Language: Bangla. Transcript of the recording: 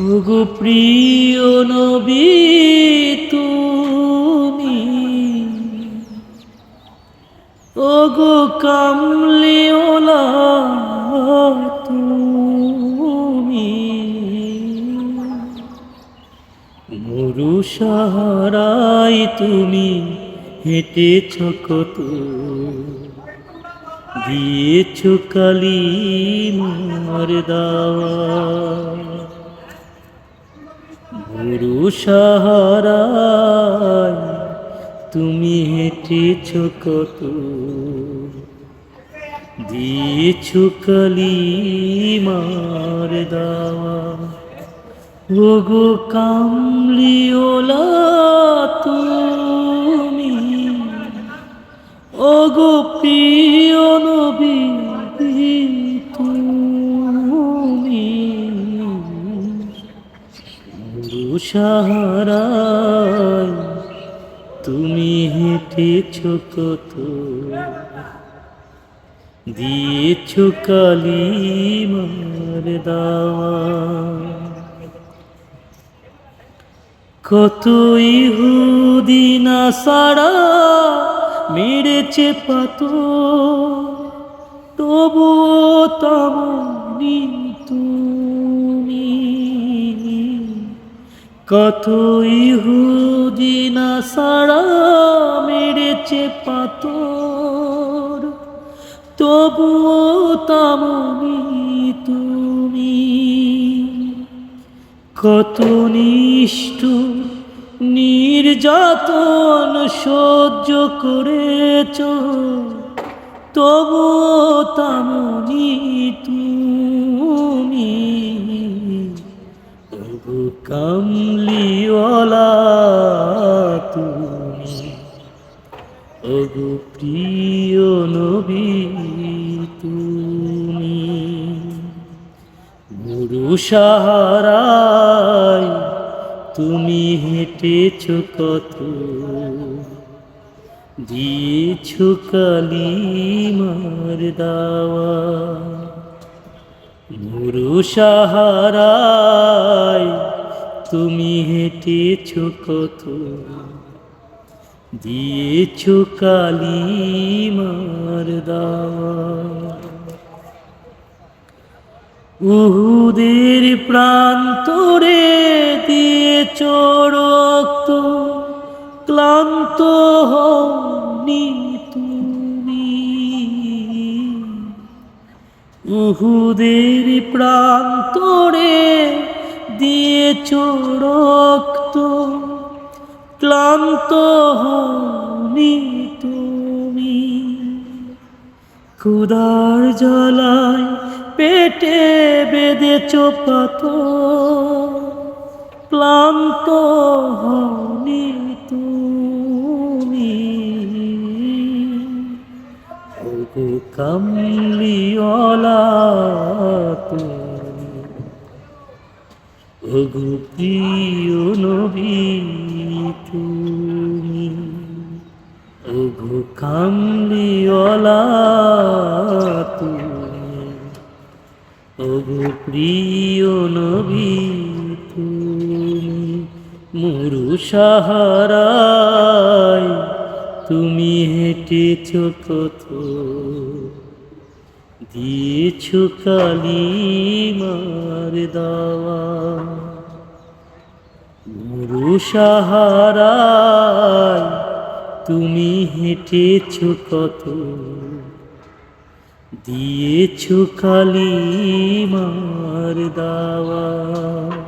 ওগো প্রিয় নবী, তুমি। ওগো কামলিওলা তুমি। মরু সাহারাই তুমি, হেঁটেছ কত। দিয়েছ কালি মার দাওয়া গুরু সাহারায় তুমি হেঁটেছ কত দিয়েছ কালি মার দাওয়া গো কামলিওলা সাহারায় তুমি হেঁটেছ কত? দিয়েছ কালি মার দাওয়া কত ইহুদিনা সারা মেরেছে পাত তবুও তামনি তুমি কত ইহুদিনা সারা মেরেছে পাতর তবুও তামনি তুমি। কত নিষ্ঠ নির্যাতন সহ্য করেছ। তবুও তামনি তুমি। ওগো কামলিওয়ালা তুমি। ওগো প্রিয় নবী তুমি। গুরু সাহারায় তুমি হেঁটেছ কত? দিয়েছ কালি মার দাওয়া গুরু সাহারায় তুমি হেঁটেছ কত দিয়েছ কালি মার দাওয়া উহুদের প্রান্তরে দিয়ে রক্ত, ক্লান্ত হনি উহুদের প্রান্তরে দিয়ে রক্ত। ক্লান্ত হনি তুমি। ক্ষুদার জ্বালায় পেটে বেঁধেছ পাত ক্লান্ত হনি ওগো কামলিওয়ালা তুমি ওগো প্রিয় নবী তুমি। ওগো কামলিওয়ালা তুমি। ওগো প্রিয় নবী তুমি। মুরু সাহারায় তুমি হেঁটেছ কত? দিয়েছ কালি মার দাওয়া। মুরু সাহারায় তুমি হেঁটেছ কত? দিয়েছ কালি মার দাওয়া।